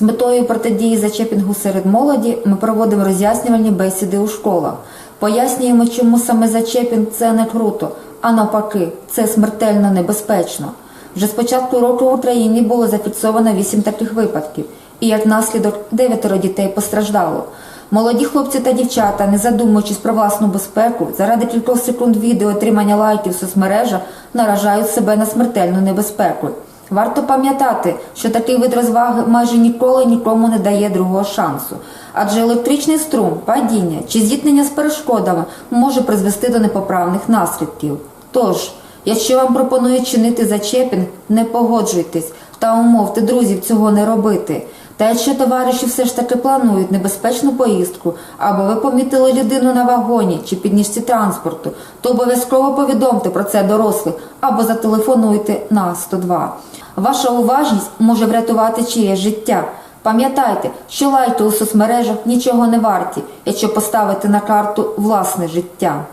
З метою протидії зачепінгу серед молоді ми проводимо роз'яснювальні бесіди у школах. Пояснюємо, чому саме зачепінг це не круто, а навпаки, це смертельно небезпечно. Вже з початку року в Україні було зафіксовано 8 таких випадків, і як наслідок дев'ятеро дітей постраждало. Молоді хлопці та дівчата, не задумуючись про власну безпеку, заради кількох секунд відео отримання лайків в соцмережах наражають себе на смертельну небезпеку. Варто пам'ятати, що такий вид розваги майже ніколи нікому не дає другого шансу, адже електричний струм, падіння чи зіткнення з перешкодами може призвести до непоправних наслідків. Тож, якщо вам пропонують чинити зачепінг, не погоджуйтесь та умовте друзів цього не робити. Та якщо товариші все ж таки планують небезпечну поїздку, або ви помітили людину на вагоні чи підніжці транспорту, то обов'язково повідомте про це дорослих або зателефонуйте на 102. Ваша уважність може врятувати чиєсь життя. Пам'ятайте, що лайки у соцмережах нічого не варті, якщо поставити на карту власне життя.